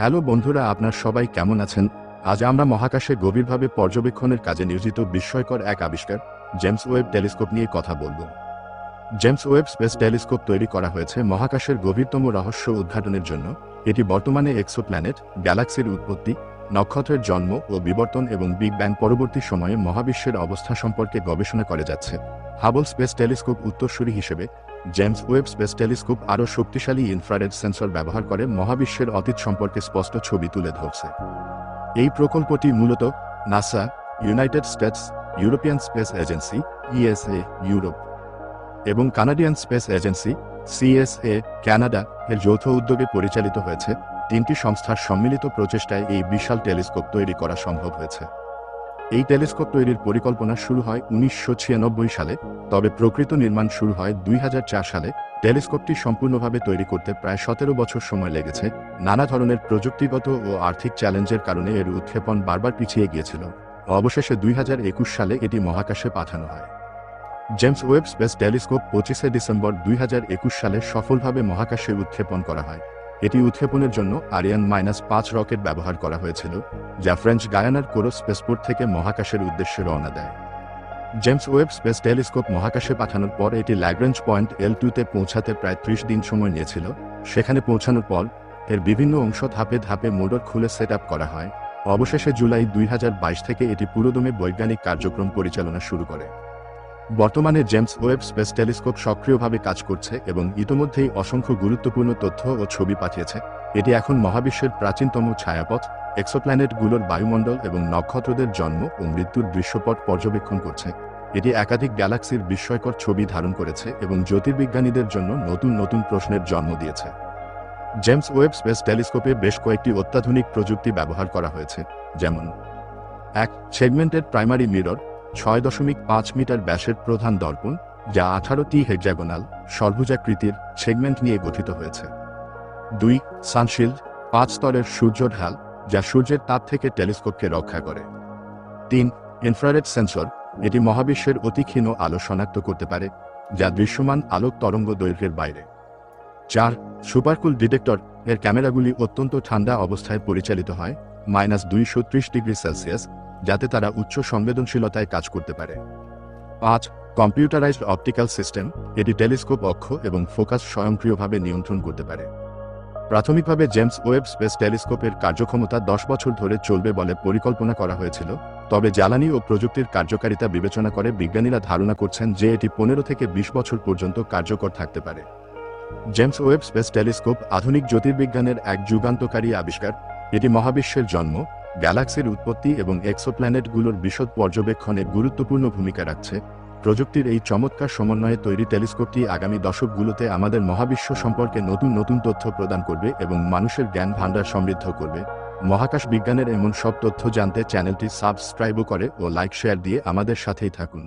Hello বন্ধুরা, আপনার সবাই কেমন আছেন? আজ আমরা মহাকাশে গভীরভাবে পর্যবেক্ষণের কাজে নিয়োজিত বিস্ময়কর এক আবিষ্কার, জেমস ওয়েব টেলিস্কোপ নিয়ে কথা বলব। জেমস ওয়েব স্পেস টেলিস্কোপ তৈরি করা হয়েছে মহাকাশের গভীরতম রহস্য উদ্ঘাটনের জন্য। এটি বর্তমানে এক্সোপ্ল্যানেট, গ্যালাক্সির উৎপত্তি, নক্ষত্রের জন্ম ও বিবর্তন এবং বিগ ব্যাং পরবর্তী সময়ে মহাবিশ্বের অবস্থা সম্পর্কে গবেষণা করে যাচ্ছে। হাবল স্পেস টেলিস্কোপ উত্তরসূরি হিসেবে জেমস ওয়েব স্পেস টেলিস্কোপ আরও শক্তিশালী ইনফ্রারেড সেন্সর ব্যবহার করে মহাবিশ্বের অতীত সম্পর্কে স্পষ্ট ছবি তুলে ধরছে। এই প্রকল্পটি মূলত NASA, United States, European Space Agency, ESA, Europe এবং Canadian Space Agency, CSA Canada এর যৌথ উদ্যোগে পরিচালিত হয়েছে তিনটি সংস্থার সম্মিলিত প্রচেষ্টায় এই বিশাল টেলিস্কোপ তৈরি করা সম্ভব হয়েছে। এই টেলিস্কোপ তৈরির পরিকল্পনা শুরু হয় উনিশশো ছিয়ানব্বই সালে, তবে প্রকৃত নির্মাণ শুরু হয় দুই হাজার চার সালে। টেলিস্কোপটি সম্পূর্ণভাবে তৈরি করতে প্রায় সতেরো বছর সময় লেগেছে। নানা ধরনের প্রযুক্তিগত ও আর্থিক চ্যালেঞ্জের কারণে এর উৎক্ষেপণ বারবার পিছিয়ে গিয়েছিল। অবশেষে দুই হাজার একুশ সালে এটি মহাকাশে পাঠানো হয়। জেমস ওয়েব স্পেস টেলিস্কোপ পঁচিশে ডিসেম্বর দুই হাজার একুশ সালে সফলভাবে মহাকাশে উৎক্ষেপণ করা হয়। এটি উৎক্ষেপণের জন্য আরিয়ান মাইনাস পাঁচ রকেট ব্যবহার করা হয়েছিল, যা ফ্রেঞ্চ গায়ানার কোরো স্পেসপোর্ট থেকে মহাকাশের উদ্দেশ্যে রওনা দেয়। জেমস ওয়েব স্পেস টেলিস্কোপ মহাকাশে পাঠানোর পর এটি ল্যাগ্রেঞ্জ পয়েন্ট এল টুতে পৌঁছাতে প্রায় ত্রিশ দিন সময় নিয়েছিল। সেখানে পৌঁছানোর পর, এর বিভিন্ন অংশ ধাপে ধাপে মোটর খুলে সেট করা হয়। অবশেষে জুলাই দুই হাজার বাইশ থেকে এটি পুরোদমে বৈজ্ঞানিক কার্যক্রম পরিচালনা শুরু করে। বর্তমানে জেমস ওয়েব স্পেস টেলিস্কোপ সক্রিয়ভাবে কাজ করছে এবং ইতোমধ্যেই অসংখ্য গুরুত্বপূর্ণ তথ্য ও ছবি পাঠিয়েছে। এটি এখন মহাবিশ্বের প্রাচীনতম ছায়াপথ, এক্সোপ্ল্যানেটগুলোর বায়ুমণ্ডল এবং নক্ষত্রদের জন্ম ও মৃত্যুর দৃশ্যপট পর্যবেক্ষণ করছে। এটি একাধিক গ্যালাক্সির বিস্ময়কর ছবি ধারণ করেছে এবং জ্যোতির্বিজ্ঞানীদের জন্য নতুন নতুন প্রশ্নের জন্ম দিয়েছে। জেমস ওয়েব স্পেস টেলিস্কোপে বেশ কয়েকটি অত্যাধুনিক প্রযুক্তি ব্যবহার করা হয়েছে, যেমন এক সেগমেন্টেড প্রাইমারি মিরর ছয় দশমিক পাঁচ মিটার ব্যাসের প্রধান দর্পণ, যা আঠারোটি হেক্সাগোনাল সর্বুজাকৃতির সেগমেন্ট নিয়ে গঠিত হয়েছে। দুই, সানশিল্ড, পাঁচ স্তরের সূর্য ঢাল যা সূর্যের তাপ থেকে টেলিস্কোপকে রক্ষা করে। তিন, ইনফ্রারেড সেন্সর, এটি মহাবিশ্বের অতি ক্ষীণ আলো শনাক্ত করতে পারে, যা দৃশ্যমান আলোক তরঙ্গ দৈর্ঘ্যের বাইরে। চার, সুপারকুল ডিটেক্টর এর ক্যামেরাগুলি অত্যন্ত ঠান্ডা অবস্থায় পরিচালিত হয়, মাইনাস দুইশো ত্রিশ ডিগ্রি সেলসিয়াস, যাতে তারা উচ্চ সংবেদনশীলতায় কাজ করতে পারে। পাঁচ, কম্পিউটারাইজড অপটিক্যাল সিস্টেম, এটি টেলিস্কোপ অক্ষ এবং ফোকাস স্বয়ংক্রিয়ভাবে নিয়ন্ত্রণ করতে পারে। প্রাথমিকভাবে জেমস ওয়েব স্পেস টেলিস্কোপের কার্যক্ষমতা দশ বছর ধরে চলবে বলে পরিকল্পনা করা হয়েছিল, তবে জ্বালানি ও প্রযুক্তির কার্যকারিতা বিবেচনা করে বিজ্ঞানীরা ধারণা করছেন যে এটি পনেরো থেকে বিশ বছর পর্যন্ত কার্যকর থাকতে পারে। জেমস ওয়েব স্পেস টেলিস্কোপ আধুনিক জ্যোতির্বিজ্ঞানের এক যুগান্তকারী আবিষ্কার। এটি মহাবিশ্বের জন্ম, গ্যালাক্সির উৎপত্তি এবং এক্সোপ্ল্যানেটগুলোর বিশদ পর্যবেক্ষণে গুরুত্বপূর্ণ ভূমিকা রাখছে। প্রযুক্তির এই চমৎকার সমন্বয়ে তৈরি টেলিস্কোপটি আগামী দশকগুলোতে আমাদের মহাবিশ্ব সম্পর্কে নতুন নতুন তথ্য প্রদান করবে এবং মানুষের জ্ঞান ভাণ্ডার সমৃদ্ধ করবে। মহাকাশ বিজ্ঞানের এমন সব তথ্য জানতে চ্যানেলটি সাবস্ক্রাইবও করে ও লাইক শেয়ার দিয়ে আমাদের সাথেই থাকুন।